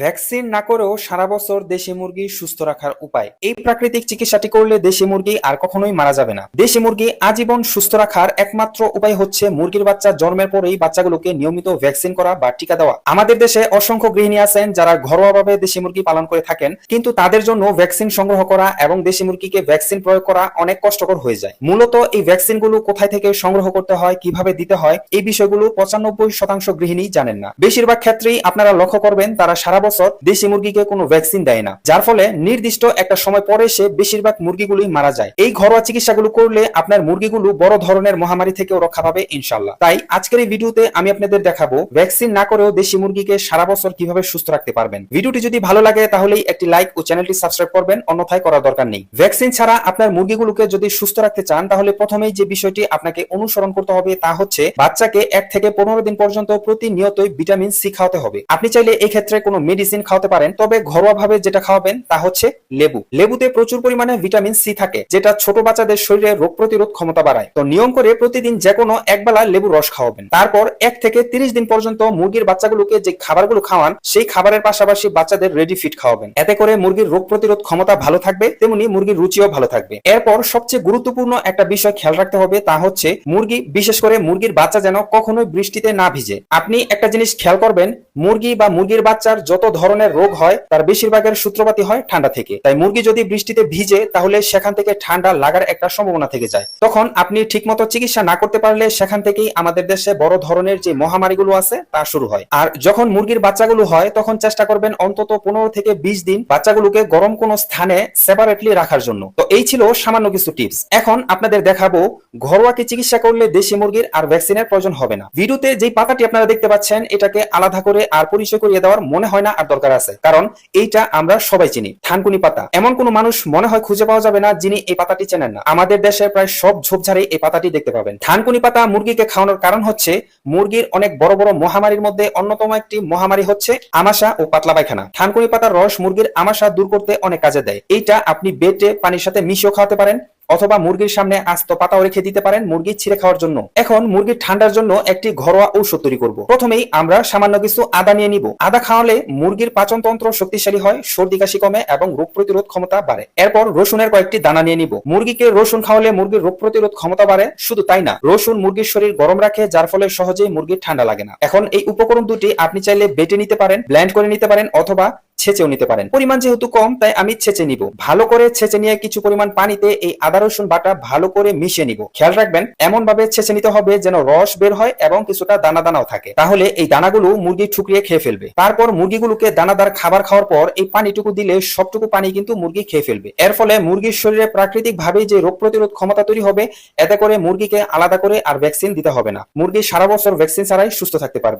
Vaccine না করেও সারা বছর দেশি মুরগি সুস্থ রাখার উপায়। এই প্রাকৃতিক চিকিৎসাটি করলে দেশি মুরগি আর কখনোই মারা যাবে না। দেশি মুরগি আজীবন সুস্থ রাখার একমাত্র উপায় হচ্ছে মুরগির বাচ্চা জন্মের পরেই বাচ্চাগুলোকে নিয়মিত ভ্যাকসিন করা বা টিকা দেওয়া। আমাদের দেশে অসংখ্য গৃহিণী আছেন যারা ঘরোয়াভাবে দেশি মুরগি পালন করে থাকেন, কিন্তু তাদের জন্য ভ্যাকসিন সংগ্রহ করা এবং দেশি মুরগিকে ভ্যাকসিন প্রয়োগ করা অনেক কষ্টকর হয়ে যায়। মূলত এই ভ্যাকসিনগুলো কোথায় থেকে সংগ্রহ করতে হয়, কীভাবে দিতে হয়, এই বিষয়গুলো পঁচানব্বই শতাংশ গৃহিণী জানেন না। বেশিরভাগ ক্ষেত্রেই আপনারা লক্ষ্য করবেন তারা সারা বছর দেশি মুরগিকে কোনো ভ্যাকসিন দেয় না। যার ফলে নির্দিষ্ট একটা সময় পরে সে বেশিরভাগ মুরগিগুলোই মারা যায়। এই ঘরোয়া চিকিৎসাগুলো করলে আপনার মুরগিগুলো বড় ধরনের মহামারী থেকেও রক্ষা পাবে ইনশাল্লাহ তাই আজকের এই ভিডিওতে আমি আপনাদের দেখাবো ভ্যাকসিন না করেও দেশি মুরগিকে সারা বছর কীভাবে সুস্থ রাখতে পারবেন। ভিডিওটি যদি ভালো লাগে তাহলেই একটি লাইক ও চ্যানেলটি সাবস্ক্রাইব করবেন, অন্যথায় করার দরকার নেই। ভ্যাকসিন ছাড়া আপনার মুরগিগুলোকে যদি সুস্থ রাখতে চান, তাহলে প্রথমেই যে বিষয়টি আপনাকে অনুসরণ করতে হবে তা হচ্ছে বাচ্চাকে এক থেকে পনেরো দিন পর্যন্ত প্রতিনিয়তই ভিটামিন সি খাওয়াতে হবে। আপনি চাইলে এই ক্ষেত্রে কোনো মেডিসিন খাওয়াতে পারেন, তবে ঘরোয়া ভাবে যেটা খাওয়াবেন তা হচ্ছে লেবু। লেবুতে প্রচুর পরিমাণে ভিটামিন সি থাকে, যেটা ছোট বাচ্চাদের শরীরে রোগ প্রতিরোধ ক্ষমতা বাড়ায়। তো নিয়ম করে প্রতিদিন যে কোনো একবেলা লেবু রস খাওয়াবেন। তারপর এক থেকে তিরিশ দিন পর্যন্ত মুরগির বাচ্চাগুলোকে যে খাবারগুলো খাওয়ান, সেই খাবারের পাশাপাশি বাচ্চাদের রেডি ফিট খাওয়াবেন। এতে করে মুরগির রোগ প্রতিরোধ ক্ষমতা ভালো থাকবে, তেমনি মুরগির রুচিও ভালো থাকবে। এরপর সবচেয়ে গুরুত্বপূর্ণ একটা বিষয় খেয়াল রাখতে হবে, তা হচ্ছে মুরগি, বিশেষ করে মুরগির বাচ্চা যেন কখনোই বৃষ্টিতে না ভিজে। আপনি একটা জিনিস খেয়াল করবেন মুরগি বা মুরগির বাচ্চার যত ধরনের রোগ হয়, তার বেশিরভাগের সূত্রপাতি হয় ঠান্ডা থেকে। তাই মুরগি যদি বৃষ্টিতে ভিজে, তাহলে সেখান থেকে ঠান্ডা লাগার একটা সম্ভাবনা থেকে যায়। তখন আপনি ঠিকমতো চিকিৎসা না করতে পারলে সেখান থেকেই আমাদের দেশে বড় ধরনের যে মহামারীগুলো আছে, তা শুরু হয়। আর যখন মুরগির বাচ্চাগুলো হয়, তখন চেষ্টা করবেন অন্তত পনেরো থেকে বিশ দিন বাচ্চাগুলোকে গরম কোনো স্থানে সেপারেটলি রাখার জন্য। তো এই ছিল সামান্য কিছু টিপস এখন আপনাদের দেখাবো ঘরোয়াকে চিকিৎসা করলে দেশি মুরগির আর ভ্যাকসিনের প্রয়োজন হবে না। ভিডিওতে যেই পাতাটি আপনারা দেখতে পাচ্ছেন, এটাকে আলাদা করে আর পরিচয় করিয়ে দেওয়ার মনে হয় না আর দরকার আছে। কারণ এইটা আমরা সবাই চিনি। থানকুনি পাতা। এমন কোনো মানুষ মনে হয় খুঁজে পাওয়া যাবে না যিনি এই পাতাটি চেনেন না। আমাদের দেশে প্রায় সব ঝোপঝাড়ে এই পাতাটি দেখতে পাবেন। থানকুনি পাতা মুরগিকে খাওয়ানোর কারণ হচ্ছে মুরগির অনেক বড় বড় মহামারীর মধ্যে অন্যতম একটি মহামারী হচ্ছে আমাশা ও পাতলা পায়খানা। থানকুনি পাতার রস মুরগির আমাশা দূর করতে অনেক কাজে দেয়। এইটা আপনি বেটে পানির সাথে মিশিয়ে খাওয়াতে পারেন। অথবা মুরগির সামনে আস্ত পাতাও রেখে দিতে পারেন মুরগি ছিঁড়ে খাওয়ার জন্য। এখন মুরগির ঠান্ডার জন্য একটি ঘরোয়া ঔষধ তৈরি করব। প্রথমেই আমরা সামান্য কিছু আদা নিয়ে নিব। আদা খাওয়ালে মুরগির পাচনতন্ত্র শক্তিশালী হয়, সর্দি কাশি কমে এবং রোগ প্রতিরোধ ক্ষমতা বাড়ে। এরপর রসুনের কয়েকটি দানা নিয়ে নিব। মুরগিকে রসুন খাওয়ালে মুরগির রোগ প্রতিরোধ ক্ষমতা বাড়ে, শুধু তাই না, রসুন মুরগির শরীর গরম রাখে, যার ফলে সহজেই মুরগির ঠান্ডা লাগে না। এখন এই উপকরণ দুটি আপনি চাইলে বেটে নিতে পারেন ব্ল্যান্ড করে নিতে পারেন অথবা ছেঁচেও নিতে পারেন। পরিমাণ যেহেতু কম, তাই আমি ছেঁচে নিব। ভালো করে ছেঁচে নিয়ে কিছু পরিমাণ পানিতে এই আদা, রসুন বাটা ভালো করে মিশিয়ে নিব। খেয়াল রাখবেন এমন ভাবে ছেঁচে নিতে হবে যেন রস বের হয় এবং কিছুটা দানা দানাও থাকে। তাহলে এই দানাগুলো মুরগি ঠুকরিয়ে খেয়ে ফেলবে। তারপর মুরগিগুলোকে দানাদার খাবার খাওয়ার পর এই পানিটুকু দিলে সবটুকু পানি কিন্তু মুরগি খেয়ে ফেলবে। এর ফলে মুরগির শরীরে প্রাকৃতিক ভাবে যে রোগ প্রতিরোধ ক্ষমতা তৈরি হবে, এতে করে মুরগিকে আলাদা করে আর ভ্যাকসিন দিতে হবে না। মুরগি সারা বছর ভ্যাকসিন ছাড়াই সুস্থ থাকতে পারবে।